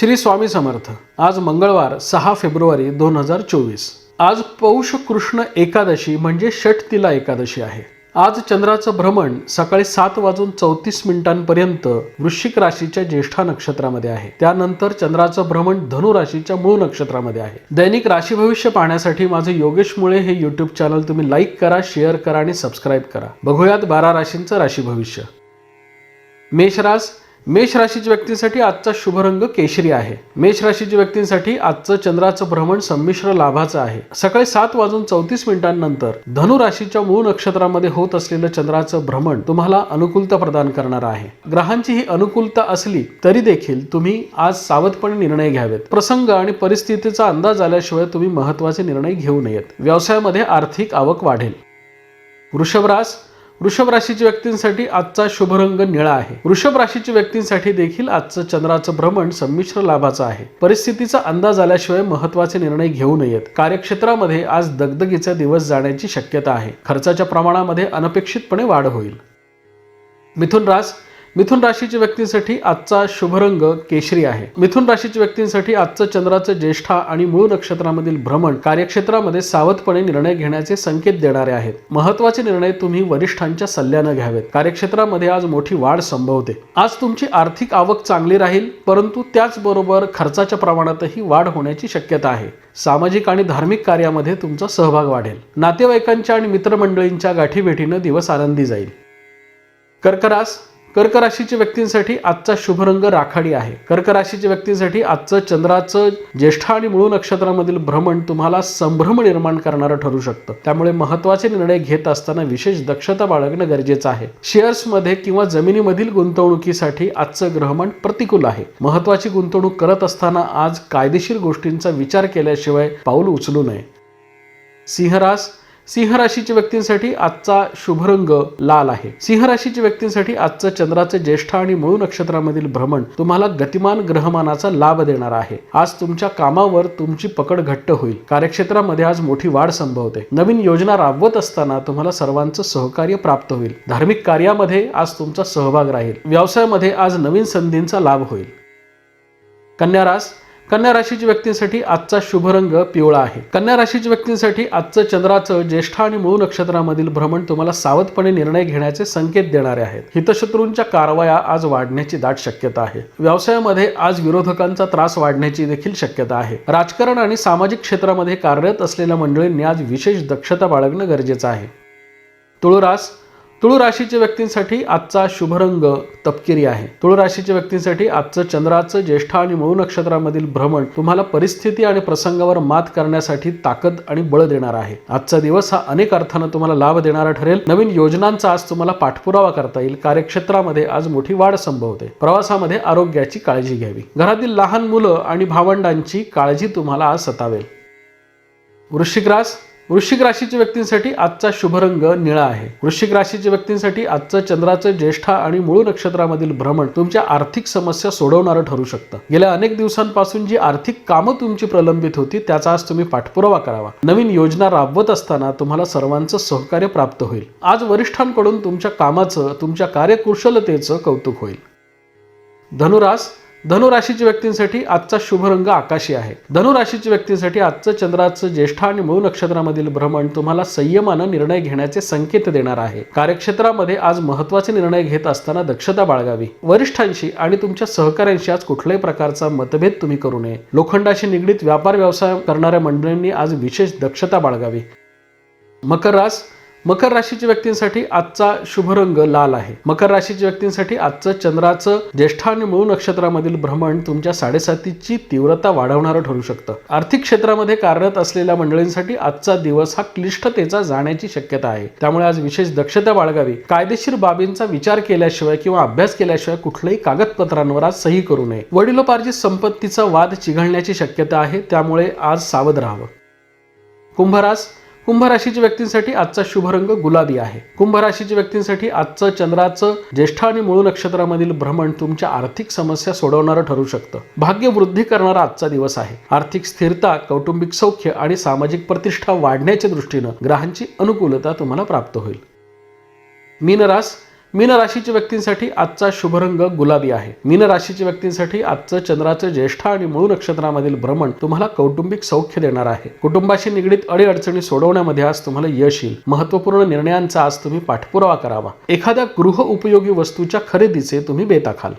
श्री स्वामी समर्थ. आज मंगळवार सहा फेब्रुवारी दोन हजार चोवीस. आज पौष कृष्ण एकादशी म्हणजे षटतिला एकादशी आहे. आज चंद्राचं भ्रमण सकाळी सात वाजून चौतीस मिनिटांपर्यंत वृश्चिक राशीच्या ज्येष्ठा नक्षत्रामध्ये आहे. त्यानंतर चंद्राचं भ्रमण धनु राशीच्या मूळ नक्षत्रामध्ये आहे. दैनिक राशी भविष्य पाहण्यासाठी माझे योगेश मुळे हे युट्यूब चॅनल तुम्ही लाईक करा शेअर करा आणि सबस्क्राईब करा. बघूयात बारा राशींचं राशी भविष्य. मेषरास मेष राशीच्या व्यक्तींसाठी आजचा शुभ रंग केशरी आहे. मेष राशीच्या व्यक्तींसाठी आजचं चंद्राचं भ्रमण संमिश्र लाभाचं आहे. सकाळी सात वाजून चौतीस मिनिटांनंतर धनु राशीच्या मूळ नक्षत्रामध्ये होत असलेलं चंद्राचं भ्रमण तुम्हाला अनुकूलता प्रदान करणार आहे. ग्रहांची ही अनुकूलता असली तरी देखील तुम्ही आज सावधपणे निर्णय घ्यावेत. प्रसंग आणि परिस्थितीचा अंदाज आल्याशिवाय तुम्ही महत्त्वाचे निर्णय घेऊ नयेत. व्यवसायामध्ये आर्थिक आवक वाढेल. वृषभरास वृषभ राशीच्या व्यक्तींसाठी आजचा शुभरंग निळा आहे. वृषभ राशीच्या व्यक्तींसाठी देखील आजचं चंद्राचं भ्रमण संमिश्र लाभाचं आहे. परिस्थितीचा अंदाज आल्याशिवाय महत्त्वाचे निर्णय घेऊ नयेत. कार्यक्षेत्रामध्ये आज दगदगीचा दिवस जाण्याची शक्यता आहे. खर्चाच्या प्रमाणामध्ये अनपेक्षितपणे वाढ होईल. मिथुन रास मिथुन राशीच्या व्यक्तींसाठी आजचा शुभरंग केशरी आहे. मिथुन राशीच्या व्यक्तींसाठी आजचं चंद्राचं ज्येष्ठा आणि मूळ नक्षत्रामधील भ्रमण कार्यक्षेत्रामध्ये सावधपणे निर्णय घेण्याचे संकेत देणारे आहेत. महत्त्वाचे निर्णय तुम्ही वरिष्ठांच्या सल्ल्यानं घ्यावेत. कार्यक्षेत्रामध्ये आज मोठी वाढ संभवते. आज तुमची आर्थिक आवक चांगली राहील परंतु त्याचबरोबर खर्चाच्या प्रमाणातही वाढ होण्याची शक्यता आहे. सामाजिक आणि धार्मिक कार्यामध्ये तुमचा सहभाग वाढेल. नातेवाईकांच्या आणि मित्रमंडळींच्या गाठीभेटीनं दिवस आनंदी जाईल. कर्करास कर्क राशीच्या व्यक्तींसाठी आजचा शुभ रंग राखाडी आहे. कर्क राशीच्या व्यक्तींसाठी आजचं चंद्राचं ज्येष्ठ आणि मूळ नक्षत्रामधील भ्रमण तुम्हाला संभ्रम निर्माण करणारं ठरू शकतं. त्यामुळे महत्त्वाचे निर्णय घेत असताना विशेष दक्षता बाळगणं गरजेचं आहे. शेअर्समध्ये किंवा जमिनीमधील गुंतवणुकीसाठी आजचं ग्रहमान प्रतिकूल आहे. महत्वाची गुंतवणूक करत असताना आज कायदेशीर गोष्टींचा विचार केल्याशिवाय पाऊल उचलू नये. सिंहरास सिंह राशीच्या व्यक्तींसाठी आजचा शुभरंग लाल आहे. सिंह राशीच्या व्यक्तींसाठी आजचं चंद्राचं ज्येष्ठ आणि मूळ नक्षत्रामधील भ्रमण तुम्हाला गतिमान ग्रहमानाचा लाभ देणार आहे. आज तुमच्या कामावर तुमची पकड घट्ट होईल. कार्यक्षेत्रामध्ये आज मोठी वाढ संभवते. नवीन योजना राबवत असताना तुम्हाला सर्वांचं सहकार्य प्राप्त होईल. धार्मिक कार्यामध्ये आज तुमचा सहभाग राहील. व्यवसायामध्ये आज नवीन संधींचा लाभ होईल. कन्यारास कन्या राशीच्या व्यक्तींसाठी आजचा शुभ रंग पिवळा आहे. कन्या राशीच्या व्यक्तींसाठी आजचं चंद्राचं ज्येष्ठ आणि मूळ नक्षत्रामधील भ्रमण तुम्हाला सावधपणे निर्णय घेण्याचे संकेत देणारे आहेत. हितशत्रूंच्या कारवाया आज वाढण्याची दाट शक्यता आहे. व्यवसायामध्ये आज विरोधकांचा त्रास वाढण्याची देखील शक्यता आहे. राजकारण आणि सामाजिक क्षेत्रामध्ये कार्यरत असलेल्या मंडळींनी आज विशेष दक्षता बाळगणं गरजेचं आहे. तुळुरास तुळू राशीच्या व्यक्तींसाठी आजचा शुभ रंग तपकिरी आहे. तुळू राशीच्या व्यक्तींसाठी आजचं चंद्राचं ज्येष्ठ आणि मूळ नक्षत्रामधील भ्रमण तुम्हाला परिस्थिती आणि प्रसंगावर मात करण्यासाठी ताकद आणि बळ देणार आहे. आजचा दिवस हा अनेक अर्थानं तुम्हाला लाभ देणारा ठरेल. नवीन योजनांचा आज तुम्हाला पाठपुरावा करता येईल. कार्यक्षेत्रामध्ये आज मोठी वाढ संभवते. प्रवासामध्ये आरोग्याची काळजी घ्यावी. घरातील लहान मुलं आणि भावंडांची काळजी तुम्हाला आज सतावेल. वृश्चिक रास वृश्चिक राशीच्या व्यक्तींसाठी आजचा शुभ रंग निळा आहे. वृश्चिक राशीच्या व्यक्तींसाठी आजचं चंद्राचं ज्येष्ठा आणि मूळ नक्षत्रामधील भ्रमण तुमच्या आर्थिक समस्या सोडवणारं ठरू शकतं. गेल्या अनेक दिवसांपासून जी आर्थिक कामं तुमची प्रलंबित होती त्याचा आज तुम्ही पाठपुरावा करावा. नवीन योजना राबवत असताना तुम्हाला सर्वांचं सहकार्य प्राप्त होईल. आज वरिष्ठांकडून तुमच्या कामाचं तुमच्या कार्यकुशलतेचं कौतुक होईल. धनुरास धनुराशीच्या व्यक्तींसाठी आजचा शुभ रंग आकाशी आहे. धनुराशीच्या व्यक्तींसाठी आजचं चंद्राचं ज्येष्ठ आणि मूळ नक्षत्रामधील भ्रमण तुम्हाला संयमानं निर्णय घेण्याचे संकेत देणार आहे. कार्यक्षेत्रामध्ये आज महत्त्वाचे निर्णय घेत असताना दक्षता बाळगावी. वरिष्ठांशी आणि तुमच्या सहकाऱ्यांशी आज कुठल्याही प्रकारचा मतभेद तुम्ही करू नये. लोखंडाशी निगडीत व्यापार व्यवसाय करणाऱ्या मंडळींनी आज विशेष दक्षता बाळगावी. मकर रास मकर राशीच्या व्यक्तींसाठी आजचा शुभ रंग लाल आहे. मकर राशीच्या व्यक्तींसाठी आजचं चंद्राचं ज्येष्ठ आणि मूळ नक्षत्रामधील भ्रमण तुमच्या साडेसातीची तीव्रता वाढवणारं ठरू शकतं. आर्थिक क्षेत्रामध्ये कार्यरत असलेल्या मंडळींसाठी आजचा दिवस हा क्लिष्टतेचा जाण्याची शक्यता आहे. त्यामुळे आज विशेष दक्षता बाळगावी. कायदेशीर बाबींचा विचार केल्याशिवाय किंवा अभ्यास केल्याशिवाय कुठल्याही कागदपत्रांवर आज सही करू नये. वडिलोपार्जित संपत्तीचा वाद चिघळण्याची शक्यता आहे. त्यामुळे आज सावध राहावं. कुंभरास कुंभ राशीच्या व्यक्तींसाठी आजचा शुभ रंग गुलाबी आहे. कुंभ राशीच्या व्यक्तींसाठी आजचं चंद्राचं ज्येष्ठ आणि मूळ नक्षत्रामधील भ्रमण तुमच्या आर्थिक समस्या सोडवणारं ठरू शकतं. भाग्य वृद्धी करणारा आजचा दिवस आहे. आर्थिक स्थिरता कौटुंबिक सौख्य आणि सामाजिक प्रतिष्ठा वाढण्याच्या दृष्टीनं ग्रहांची अनुकूलता तुम्हाला प्राप्त होईल. मीनरास मीन राशीच्या व्यक्तींसाठी आजचा शुभरंग गुलाबी आहे. मीन राशीच्या व्यक्तींसाठी आजचं चंद्राचं ज्येष्ठ आणि मूळ नक्षत्रामधील भ्रमण तुम्हाला कौटुंबिक सौख्य देणार आहे. कुटुंबाशी निगडीत अडीअडचणी सोडवण्यामध्ये आज तुम्हाला यश येईल. महत्त्वपूर्ण निर्णयांचा आज तुम्ही पाठपुरावा करावा. एखाद्या गृह उपयोगी वस्तूच्या खरेदीचे तुम्ही बेताखाल.